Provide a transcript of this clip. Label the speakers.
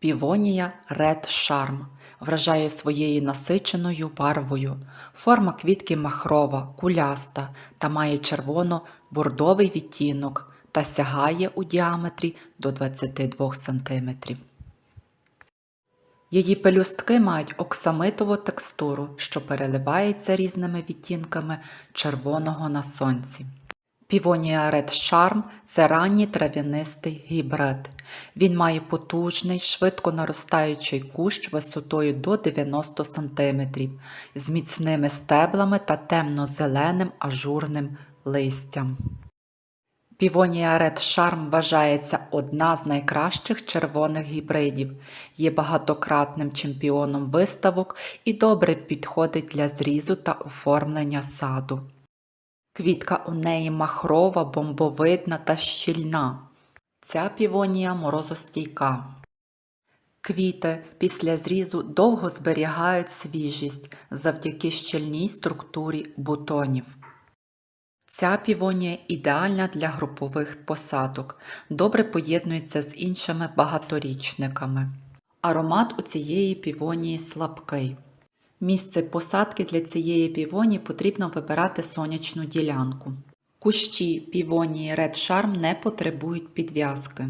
Speaker 1: Півонія Red Charm вражає своєю насиченою барвою. Форма квітки махрова, куляста та має червоно-бордовий відтінок та сягає у діаметрі до 22 см. Її пелюстки мають оксамитову текстуру, що переливається різними відтінками червоного на сонці. Півонія Red Charm – це ранній трав'янистий гібрид. Він має потужний, швидко наростаючий кущ висотою до 90 см з міцними стеблами та темно-зеленим ажурним листям. Півонія Red Charm вважається одна з найкращих червоних гібридів, є багатократним чемпіоном виставок і добре підходить для зрізу та оформлення саду. Квітка у неї махрова, бомбовидна та щільна. Ця півонія морозостійка. Квіти після зрізу довго зберігають свіжість завдяки щільній структурі бутонів. Ця півонія ідеальна для групових посадок, добре поєднується з іншими багаторічниками. Аромат у цієї півонії слабкий. Місце посадки для цієї півоні потрібно вибирати сонячну ділянку. Кущі півонії Red Charm не потребують підв'язки.